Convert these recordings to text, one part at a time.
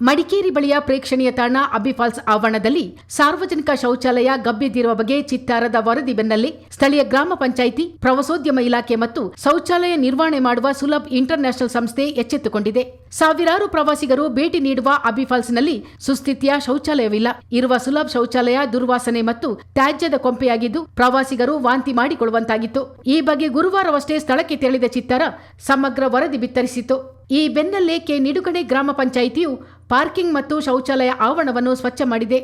ಮಡಿಕೇರಿ ಬಳಿಯ ಪ್ರೇಕ್ಷಣೀಯ ತಾಣ ಅಬ್ಬಿ ಫಾಲ್ಸ್ ಆವರಣದಲ್ಲಿ ಸಾರ್ವಜನಿಕ ಶೌಚಾಲಯ ಗಬ್ಬಿದ್ದಿರುವ ಬಗ್ಗೆ ಚಿತ್ತಾರದ ವರದಿ ಬೆನ್ನಲ್ಲೇ ಸ್ಥಳೀಯ ಗ್ರಾಮ ಪಂಚಾಯಿತಿ, ಪ್ರವಾಸೋದ್ಯಮ ಇಲಾಖೆ ಮತ್ತು ಶೌಚಾಲಯ ನಿರ್ವಹಣೆ ಮಾಡುವ ಸುಲಭ್ ಇಂಟರ್ ನ್ಯಾಷನಲ್ ಸಂಸ್ಥೆ ಎಚ್ಚೆತ್ತುಕೊಂಡಿದೆ. ಸಾವಿರಾರು ಪ್ರವಾಸಿಗರು ಭೇಟಿ ನೀಡುವ ಅಬ್ಬಿ ಫಾಲ್ಸ್ನಲ್ಲಿ ಸುಸ್ಥಿತಿಯ ಶೌಚಾಲಯವಿಲ್ಲ. ಇರುವ ಸುಲಭ್ ಶೌಚಾಲಯ ದುರ್ವಾಸನೆ ಮತ್ತು ತ್ಯಾಜ್ಯದ ಕೊಂಪೆಯಾಗಿದ್ದು, ಪ್ರವಾಸಿಗರು ವಾಂತಿ ಮಾಡಿಕೊಳ್ಳುವಂತಾಗಿತ್ತು. ಈ ಬಗ್ಗೆ ಗುರುವಾರವಷ್ಟೇ ಸ್ಥಳಕ್ಕೆ ತೆರಳಿದ ಚಿತ್ತಾರ ಸಮಗ್ರ ವರದಿ ಬಿತ್ತರಿಸಿತು. ಈ ಬೆನ್ನಲ್ಲೇ ಕೆ ನಿಡುಗಡೆ ಗ್ರಾಮ ಪಂಚಾಯಿತಿಯು ಪಾರ್ಕಿಂಗ್ ಮತ್ತು ಶೌಚಾಲಯ ಆವರಣವನ್ನು ಸ್ವಚ್ಛ ಮಾಡಿದೆ.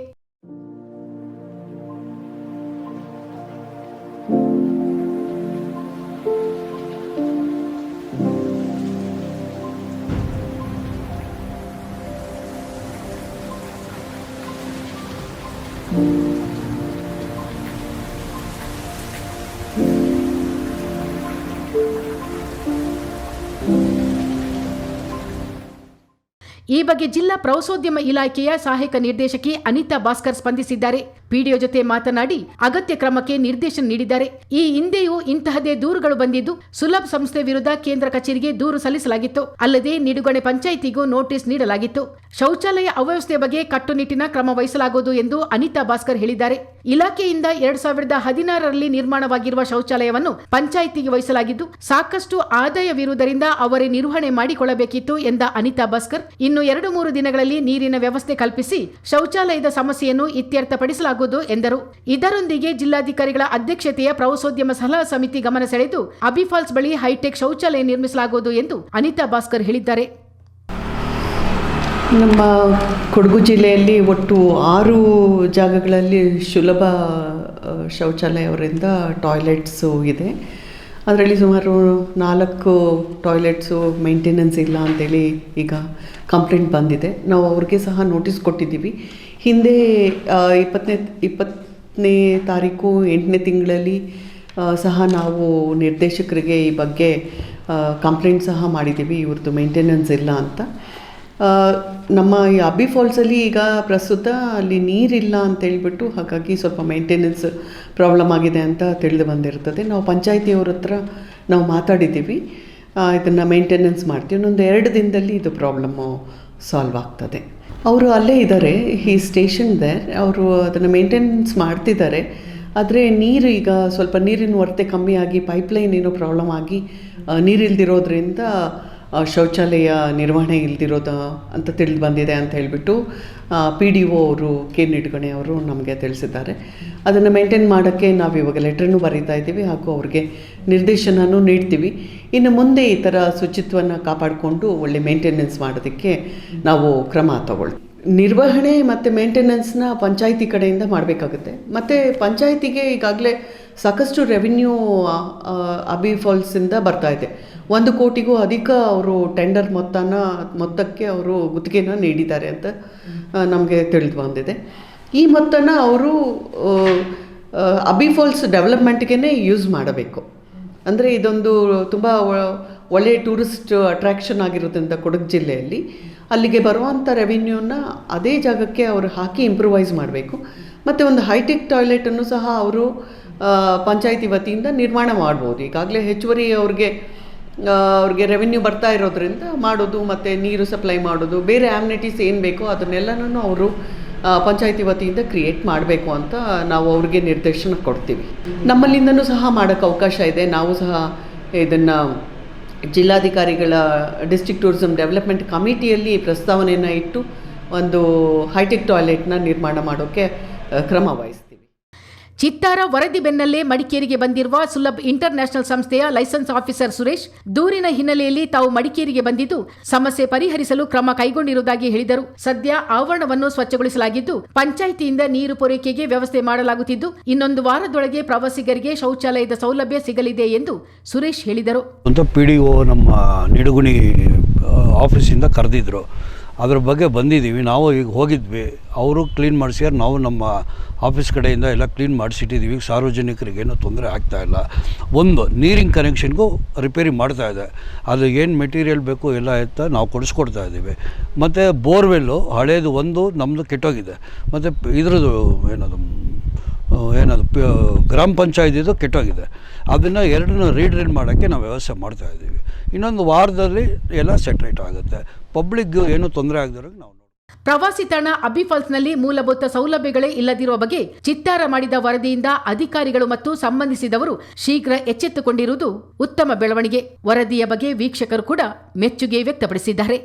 ಈ ಬಗ್ಗೆ ಜಿಲ್ಲಾ ಪ್ರವಾಸೋದ್ಯಮ ಇಲಾಖೆಯ ಸಹಾಯಕ ನಿರ್ದೇಶಕಿ ಅನಿತಾ ಭಾಸ್ಕರ್ ಸ್ಪಂದಿಸಿದ್ದಾರೆ. ಪಿಡಿಒ ಜೊತೆ ಮಾತನಾಡಿ ಅಗತ್ಯ ಕ್ರಮಕ್ಕೆ ನಿರ್ದೇಶನ ನೀಡಿದ್ದಾರೆ. ಈ ಹಿಂದೆಯೂ ಇಂತಹದೇ ದೂರುಗಳು ಬಂದಿದ್ದು, ಸುಲಭ್ ಸಂಸ್ಥೆ ವಿರುದ್ಧ ಕೇಂದ್ರ ಕಚೇರಿಗೆ ದೂರು ಸಲ್ಲಿಸಲಾಗಿತ್ತು. ಅಲ್ಲದೆ ನಿಡುಗಣೆ ಪಂಚಾಯಿತಿಗೂ ನೋಟಿಸ್ ನೀಡಲಾಗಿತ್ತು. ಶೌಚಾಲಯ ಅವ್ಯವಸ್ಥೆ ಬಗ್ಗೆ ಕಟ್ಟುನಿಟ್ಟಿನ ಕ್ರಮ ವಹಿಸಲಾಗುವುದು ಎಂದು ಅನಿತಾ ಭಾಸ್ಕರ್ ಹೇಳಿದ್ದಾರೆ. ಇಲಾಖೆಯಿಂದ ಎರಡ್ ಸಾವಿರದ ಹದಿನಾರರಲ್ಲಿ ನಿರ್ಮಾಣವಾಗಿರುವ ಶೌಚಾಲಯವನ್ನು ಪಂಚಾಯಿತಿಗೆ ವಹಿಸಲಾಗಿದ್ದು, ಸಾಕಷ್ಟು ಆದಾಯವಿರುವುದರಿಂದ ಅವರೇ ನಿರ್ವಹಣೆ ಮಾಡಿಕೊಳ್ಳಬೇಕಿತ್ತು ಎಂದ ಅನಿತಾ ಭಾಸ್ಕರ್. ಇನ್ನು ಎರಡು ಮೂರು ದಿನಗಳಲ್ಲಿ ನೀರಿನ ವ್ಯವಸ್ಥೆ ಕಲ್ಪಿಸಿ ಶೌಚಾಲಯದ ಸಮಸ್ಯೆಯನ್ನು ಇತ್ಯರ್ಥಪಡಿಸಲಾಗುವುದು ಎಂದರು. ಇದರೊಂದಿಗೆ ಜಿಲ್ಲಾಧಿಕಾರಿಗಳ ಅಧ್ಯಕ್ಷತೆಯ ಪ್ರವಾಸೋದ್ಯಮ ಸಲಹಾ ಸಮಿತಿ ಗಮನ ಸೆಳೆದು, ಅಬಿಫಾಲ್ಸ್ ಬಳಿ ಹೈಟೆಕ್ ಶೌಚಾಲಯ ನಿರ್ಮಿಸಲಾಗುವುದು ಎಂದು ಅನಿತಾ ಭಾಸ್ಕರ್ ಹೇಳಿದ್ದಾರೆ. ನಮ್ಮ ಕೊಡಗು ಜಿಲ್ಲೆಯಲ್ಲಿ ಒಟ್ಟು ಆರು ಜಾಗಗಳಲ್ಲಿ ಸುಲಭ ಶೌಚಾಲಯವರಿಂದ ಟಾಯ್ಲೆಟ್ಸು ಇದೆ. ಅದರಲ್ಲಿ ಸುಮಾರು ನಾಲ್ಕು ಟಾಯ್ಲೆಟ್ಸು ಮೇಂಟೆನೆನ್ಸ್ ಇಲ್ಲ ಅಂತೇಳಿ ಈಗ ಕಂಪ್ಲೇಂಟ್ ಬಂದಿದೆ. ನಾವು ಅವ್ರಿಗೆ ಸಹ ನೋಟಿಸ್ ಕೊಟ್ಟಿದ್ದೀವಿ. ಹಿಂದೆ ಇಪ್ಪತ್ತನೇ ಇಪ್ಪತ್ತನೇ ತಾರೀಕು ಎಂಟನೇ ತಿಂಗಳಲ್ಲಿ ಸಹ ನಾವು ನಿರ್ದೇಶಕರಿಗೆ ಈ ಬಗ್ಗೆ ಕಂಪ್ಲೇಂಟ್ ಸಹ ಮಾಡಿದ್ದೀವಿ. ಇವ್ರದ್ದು ಮೇಂಟೆನೆನ್ಸ್ ಇಲ್ಲ ಅಂತ. ನಮ್ಮ ಈ ಅಬ್ಬಿ ಫಾಲ್ಸಲ್ಲಿ ಈಗ ಪ್ರಸ್ತುತ ಅಲ್ಲಿ ನೀರಿಲ್ಲ ಅಂತೇಳ್ಬಿಟ್ಟು ಹಾಗಾಗಿ ಸ್ವಲ್ಪ ಮೇಂಟೆನೆನ್ಸ್ ಪ್ರಾಬ್ಲಮ್ ಆಗಿದೆ ಅಂತ ತಿಳಿದು ಬಂದಿರ್ತದೆ. ನಾವು ಪಂಚಾಯಿತಿಯವ್ರ ಹತ್ರ ನಾವು ಮಾತಾಡಿದ್ದೀವಿ. ಇದನ್ನು ಮೇಂಟೆನೆನ್ಸ್ ಮಾಡ್ತೀವಿ. ಇನ್ನೊಂದು ಎರಡು ದಿನದಲ್ಲಿ ಇದು ಪ್ರಾಬ್ಲಮ್ಮು ಸಾಲ್ವ್ ಆಗ್ತದೆ. ಅವರು ಅಲ್ಲೇ ಇದ್ದಾರೆ ಈ ಸ್ಟೇಷನ್ ದೇರ್ ಅವರು ಅದನ್ನು ಮೇಂಟೆನೆನ್ಸ್ ಮಾಡ್ತಿದ್ದಾರೆ ಆದರೆ ನೀರು ಈಗ ಸ್ವಲ್ಪ ನೀರಿನ ಒರತೆ ಕಮ್ಮಿ ಆಗಿ ಪೈಪ್ಲೈನ್ ಏನೋ ಪ್ರಾಬ್ಲಮ್ ಆಗಿ ನೀರಿಲ್ದಿರೋದ್ರಿಂದ ಶೌಚಾಲಯ ನಿರ್ವಹಣೆ ಇಲ್ದಿರೋದು ಅಂತ ತಿಳಿದು ಬಂದಿದೆ ಅಂತ ಹೇಳಿಬಿಟ್ಟು ಪಿ ಡಿ ಒ ಅವರು ಕೆ ನಿಡ್ಗಣೆ ಅವರು ನಮಗೆ ತಿಳಿಸಿದ್ದಾರೆ. ಅದನ್ನು ಮೇಂಟೈನ್ ಮಾಡೋಕ್ಕೆ ನಾವು ಇವಾಗ ಲೆಟ್ರನ್ನು ಬರೀತಾ ಇದ್ದೀವಿ ಹಾಗೂ ಅವ್ರಿಗೆ ನಿರ್ದೇಶನನೂ ನೀಡ್ತೀವಿ. ಇನ್ನು ಮುಂದೆ ಈ ಥರ ಶುಚಿತ್ವವನ್ನು ಕಾಪಾಡಿಕೊಂಡು ಒಳ್ಳೆ ಮೇಂಟೆನೆನ್ಸ್ ಮಾಡೋದಕ್ಕೆ ನಾವು ಕ್ರಮ ತಗೊಳ್ಳಿ ನಿರ್ವಹಣೆ ಮತ್ತು ಮೇಂಟೆನೆನ್ಸ್ನ ಪಂಚಾಯಿತಿ ಕಡೆಯಿಂದ ಮಾಡಬೇಕಾಗುತ್ತೆ. ಮತ್ತು ಪಂಚಾಯಿತಿಗೆ ಈಗಾಗಲೇ ಸಾಕಷ್ಟು ರೆವಿನ್ಯೂ ಅಬಿ ಫಾಲ್ಸಿಂದ ಬರ್ತಾ ಇದೆ. ಒಂದು ಕೋಟಿಗೂ ಅಧಿಕ ಅವರು ಟೆಂಡರ್ ಮೊತ್ತನ, ಮೊತ್ತಕ್ಕೆ ಅವರು ಗುತ್ತಿಗೆನ ನೀಡಿದ್ದಾರೆ ಅಂತ ನಮಗೆ ತಿಳಿದು ಬಂದಿದೆ. ಈ ಮೊತ್ತನ ಅವರು ಅಬಿಫಾಲ್ಸ್ ಡೆವಲಪ್ಮೆಂಟ್ಗೆ ಯೂಸ್ ಮಾಡಬೇಕು. ಅಂದರೆ ಇದೊಂದು ತುಂಬ ಒಳ್ಳೆಯ ಟೂರಿಸ್ಟ್ ಅಟ್ರ್ಯಾಕ್ಷನ್ ಆಗಿರೋದ್ರಿಂದ ಕೊಡಗು ಜಿಲ್ಲೆಯಲ್ಲಿ. ಅಲ್ಲಿಗೆ ಬರುವಂಥ ರೆವಿನ್ಯೂನ ಅದೇ ಜಾಗಕ್ಕೆ ಅವರು ಹಾಕಿ ಇಂಪ್ರೂವೈಸ್ ಮಾಡಬೇಕು. ಮತ್ತು ಒಂದು ಹೈಟೆಕ್ ಟಾಯ್ಲೆಟನ್ನು ಸಹ ಅವರು ಪಂಚಾಯಿತಿ ವತಿಯಿಂದ ನಿರ್ಮಾಣ ಮಾಡ್ಬೋದು. ಈಗಾಗಲೇ ಹೆಚ್ಚುವರಿ ಅವ್ರಿಗೆ ಅವ್ರಿಗೆ ರೆವಿನ್ಯೂ ಬರ್ತಾ ಇರೋದ್ರಿಂದ ಮಾಡೋದು ಮತ್ತು ನೀರು ಸಪ್ಲೈ ಮಾಡೋದು, ಬೇರೆ ಆ್ಯಮ್ನಿಟೀಸ್ ಏನು ಬೇಕೋ ಅದನ್ನೆಲ್ಲನೂ ಅವರು ಪಂಚಾಯಿತಿ ವತಿಯಿಂದ ಕ್ರಿಯೇಟ್ ಮಾಡಬೇಕು ಅಂತ ನಾವು ಅವ್ರಿಗೆ ನಿರ್ದೇಶನ ಕೊಡ್ತೀವಿ. ನಮ್ಮಲ್ಲಿಂದನೂ ಸಹ ಮಾಡೋಕ್ಕೆ ಅವಕಾಶ ಇದೆ. ನಾವು ಸಹ ಇದನ್ನು ಜಿಲ್ಲಾಧಿಕಾರಿಗಳ ಡಿಸ್ಟ್ರಿಕ್ಟ್ ಟೂರಿಸಂ ಡೆವಲಪ್ಮೆಂಟ್ ಕಮಿಟಿಯಲ್ಲಿ ಪ್ರಸ್ತಾವನೆಯನ್ನು ಇಟ್ಟು ಒಂದು ಹೈಟೆಕ್ ಟಾಯ್ಲೆಟ್ನ ನಿರ್ಮಾಣ ಮಾಡೋಕ್ಕೆ ಕ್ರಮ ವಹಿಸ್ತೀವಿ ಚಿತ್ತಾರ ವರದಿ ಬೆನ್ನಲ್ಲೇ ಮಡಿಕೇರಿಗೆ ಬಂದಿರುವ ಸುಲಭ್ ಇಂಟರ್ ನ್ಯಾಷನಲ್ ಸಂಸ್ಥೆಯ ಲೈಸೆನ್ಸ್ ಆಫೀಸರ್ ಸುರೇಶ್, ದೂರಿನ ಹಿನ್ನೆಲೆಯಲ್ಲಿ ತಾವು ಮಡಿಕೇರಿಗೆ ಬಂದಿದ್ದು, ಸಮಸ್ಯೆ ಪರಿಹರಿಸಲು ಕ್ರಮ ಕೈಗೊಂಡಿರುವುದಾಗಿ ಹೇಳಿದರು. ಸದ್ಯ ಆವರಣವನ್ನು ಸ್ವಚ್ಛಗೊಳಿಸಲಾಗಿದ್ದು, ಪಂಚಾಯಿತಿಯಿಂದ ನೀರು ಪೂರೈಕೆಗೆ ವ್ಯವಸ್ಥೆ ಮಾಡಲಾಗುತ್ತಿದ್ದು, ಇನ್ನೊಂದು ವಾರದೊಳಗೆ ಪ್ರವಾಸಿಗರಿಗೆ ಶೌಚಾಲಯದ ಸೌಲಭ್ಯ ಸಿಗಲಿದೆ ಎಂದು ಸುರೇಶ್ ಹೇಳಿದರು. ನಮ್ಮ ನಿಡುಗುಣಿ ಆಫೀಸಿಂದ ಕರೆದಿದ್ರು. ಅದ್ರ ಬಗ್ಗೆ ಬಂದಿದ್ದೀವಿ. ನಾವು ಈಗ ಹೋಗಿದ್ವಿ. ಅವರು ಕ್ಲೀನ್ ಮಾಡಿಸ್ಯಾರ ನಾವು ನಮ್ಮ ಆಫೀಸ್ ಕಡೆಯಿಂದ ಎಲ್ಲ ಕ್ಲೀನ್ ಮಾಡಿಸಿಟ್ಟಿದ್ದೀವಿ. ಸಾರ್ವಜನಿಕರಿಗೆ ಏನೂ ತೊಂದರೆ ಆಗ್ತಾಯಿಲ್ಲ ಒಂದು, ನೀರಿನ ಕನೆಕ್ಷನ್ಗೂ ರಿಪೇರಿ ಮಾಡ್ತಾ ಇದೆ. ಅದು ಏನು ಮೆಟೀರಿಯಲ್ ಬೇಕು ಎಲ್ಲ ಎತ್ತ ನಾವು ಕೊಡಿಸ್ಕೊಡ್ತಾ ಇದ್ದೀವಿ. ಮತ್ತು ಬೋರ್ವೆಲ್ಲು ಹಳೇದು ಒಂದು ನಮ್ಮದು ಕೆಟ್ಟೋಗಿದೆ. ಮತ್ತು ಇದ್ರದ್ದು ಏನದು ಏನದು ಗ್ರಾಮ ಪಂಚಾಯತಿದು ಕೆಟ್ಟೋಗಿದೆ. ಅದನ್ನು ಎರಡನ್ನೂ ರೀಡ್ರೈನ್ ಮಾಡೋಕ್ಕೆ ನಾವು ವ್ಯವಸ್ಥೆ ಮಾಡ್ತಾ ಇದ್ದೀವಿ. ಇನ್ನೊಂದು ವಾರದಲ್ಲಿ ಎಲ್ಲ ಸೆಟ್ರೇಟ್ ಆಗುತ್ತೆ. ಪಬ್ಲಿಕ್ ಏನು ತೊಂದರೆ ಆಗದಿರೋಂಗೆ ನಾವು ಪ್ರವಾಸಿ ತಾಣ ಅಬಿಫಾಲ್ಸ್ನಲ್ಲಿ ಮೂಲಭೂತ ಸೌಲಭ್ಯಗಳೇ ಇಲ್ಲದಿರುವ ಬಗ್ಗೆ ಚಿತ್ತಾರ ಮಾಡಿದ ವರದಿಯಿಂದ ಅಧಿಕಾರಿಗಳು ಮತ್ತು ಸಂಬಂಧಿಸಿದವರು ಶೀಘ್ರ ಎಚ್ಚೆತ್ತುಕೊಂಡಿರುವುದು ಉತ್ತಮ ಬೆಳವಣಿಗೆ. ವರದಿಯ ಬಗ್ಗೆ ವೀಕ್ಷಕರು ಕೂಡ ಮೆಚ್ಚುಗೆ ವ್ಯಕ್ತಪಡಿಸಿದ್ದಾರೆ.